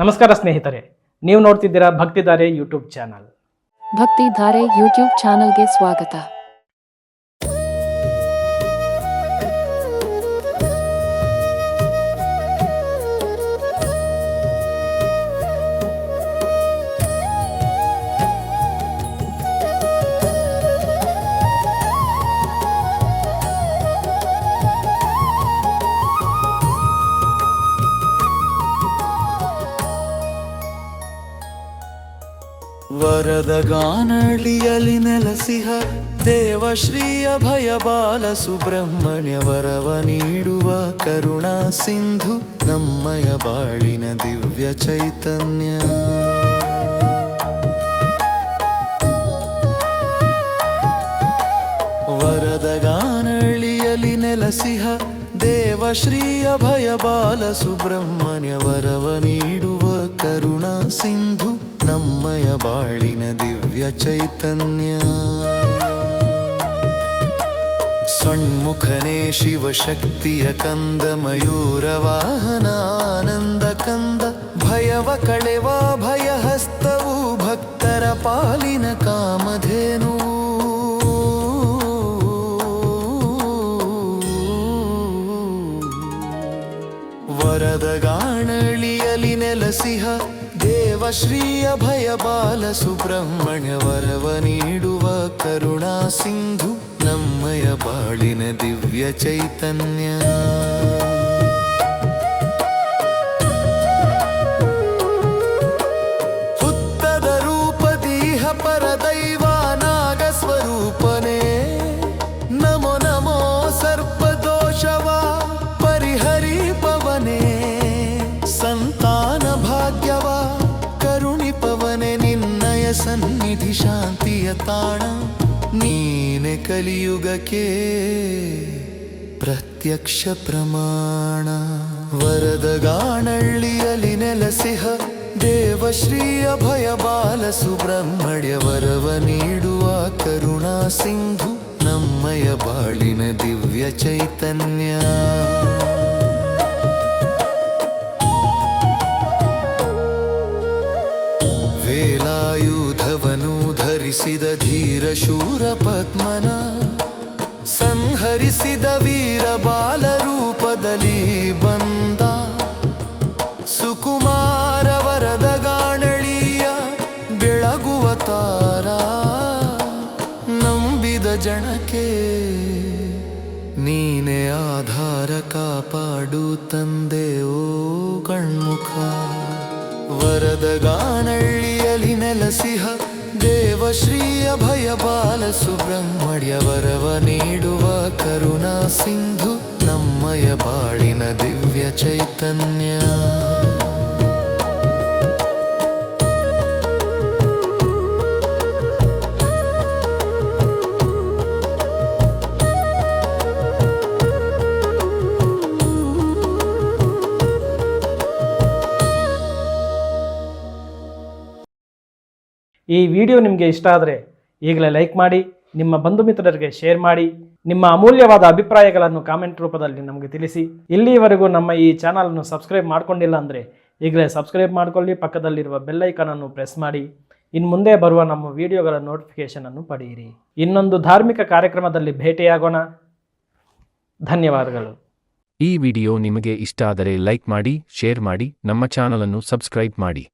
ನಮಸ್ಕಾರ ಸ್ನೇಹಿತರೆ ನೀವು ನೋಡ್ತಿದ್ದೀರಾ ಭಕ್ತಿಧಾರೆ ಯೂಟ್ಯೂಬ್ ಚಾನಲ್. ಭಕ್ತಿ ಧಾರೆ ಯೂಟ್ಯೂಬ್ ಚಾನಲ್ಗೆ ಸ್ವಾಗತ. ವರದ ಗಾನಳಿಯಲಿ ನೆಲಸಿಹ ದೇವಶ್ರೀಯ ಭಯ ಬಾಲ ಸುಬ್ರಹ್ಮಣ್ಯ ವರವ ನೀಡುವ ಕರುಣಾ ಸಿಂಧು ನಮ್ಮಯ ಬಾಳಿನ ದಿವ್ಯ ಚೈತನ್ಯ. ವರದ ಗಾನಳಿಯಲಿ ನೆಲಸಿಹ ದೇವಶ್ರೀಯ ಭಯ ಬಾಲ ಸುಬ್ರಹ್ಮಣ್ಯ ವರವ ನೀಡುವ ಕರುಣಾ ಸಿಂಧು ದಿವ್ಯ ಚೈತನ್ಯ. ಸಣ್ಮುಖನೇ ಶಿವಶಕ್ತಿಯ ಕಂದ ಮಯೂರ ವಾಹನ ಆನಂದ ಕಂದ. ಭಯವ ಕಳೆವ ಭಯಹಸ್ತವು ಭಕ್ತರ ಪಾಲಿನ ಕಾಮಧೇನು. ವರದ ಗಾಣಳಿಯಲಿ ನೆಲಸಿಹ ದೇವಶ್ರೀಯ ಭಯ ಬಾಲ ಸುಬ್ರಹ್ಮಣ್ಯ ವರವ ನೀಡುವ ಕರುಣಾ ಸಿಂಧು ನಮ್ಮಯ ಬಾಳಿನ ದಿವ್ಯ ಚೈತನ್ಯ ಸನ್ನಿಧಿ ಶಾಂತಿಯ ತಾಣ ನೀನೆ ಕಲಿಯುಗಕ್ಕೆ ಪ್ರತ್ಯಕ್ಷ ಪ್ರಮಾಣ. ವರದ ಗಾನಳ್ಳಿಯಲಿ ನೆಲಸಿಹ ದೇವಶ್ರೀಯ ಭಯ ಬಾಲ ಸುಬ್ರಹ್ಮಣ್ಯ ವರವ ನೀಡುವ ಕರುಣಾ ಸಿಂಧು ನಮ್ಮಯ ಬಾಳಿನ ದಿವ್ಯ ಚೈತನ್ಯ. ಧರಿಸಿದ ಧೀರ ಶೂರ ಪದ್ಮನ, ಸಂಹರಿಸಿದ ವೀರ ರೂಪದಲ್ಲಿ ಬಂದ ಸುಕುಮಾರ ವರದ ಗಾಣಳಿಯ ಬೆಳಗುವ ತಾರ, ನಂಬಿದ ಜನಕ್ಕೆ ನೀನೆ ಆಧಾರ ಕಾಪಾಡು ತಂದೆ ಓ ಕಣ್ಮುಖ. ವರದ ಗಾಣಳ್ಳಿಯಲ್ಲಿ ನೆಲಸಿಹ ದೇವಶ್ರೀಯ ಭಯ ಬಾಲ ಸುಬ್ರಹ್ಮಣ್ಯ ವರವ ನೀಡುವ ಕರುಣಾ ಸಿಂಧು ನಮ್ಮಯ ಬಾಳಿನ ದಿವ್ಯ ಚೈತನ್ಯ ಈ ವಿಡಿಯೋ ನಿಮಗೆ ಇಷ್ಟ ಆದರೆ ಈಗಲೇ ಲೈಕ್ ಮಾಡಿ, ನಿಮ್ಮ ಬಂಧು ಮಿತ್ರರಿಗೆ ಶೇರ್ ಮಾಡಿ, ನಿಮ್ಮ ಅಮೂಲ್ಯವಾದ ಅಭಿಪ್ರಾಯಗಳನ್ನು ಕಾಮೆಂಟ್ ರೂಪದಲ್ಲಿ ನಮಗೆ ತಿಳಿಸಿ. ಇಲ್ಲಿವರೆಗೂ ನಮ್ಮ ಈ ಚಾನಲನ್ನು ಸಬ್ಸ್ಕ್ರೈಬ್ ಮಾಡ್ಕೊಂಡಿಲ್ಲ ಅಂದರೆ ಈಗಲೇ ಸಬ್ಸ್ಕ್ರೈಬ್ ಮಾಡಿಕೊಳ್ಳಿ, ಪಕ್ಕದಲ್ಲಿರುವ ಬೆಲ್ ಐಕಾನನ್ನು ಪ್ರೆಸ್ ಮಾಡಿ. ಇನ್ನು ಮುಂದೆ ಬರುವ ನಮ್ಮ ವಿಡಿಯೋಗಳ ನೋಟಿಫಿಕೇಶನ್ ಅನ್ನು ಪಡೆಯಿರಿ. ಇನ್ನೊಂದು ಧಾರ್ಮಿಕ ಕಾರ್ಯಕ್ರಮದಲ್ಲಿ ಭೇಟಿಯಾಗೋಣ. ಧನ್ಯವಾದಗಳು. ಈ ವಿಡಿಯೋ ನಿಮಗೆ ಇಷ್ಟ ಆದರೆ ಲೈಕ್ ಮಾಡಿ, ಶೇರ್ ಮಾಡಿ, ನಮ್ಮ ಚಾನಲನ್ನು ಸಬ್ಸ್ಕ್ರೈಬ್ ಮಾಡಿ.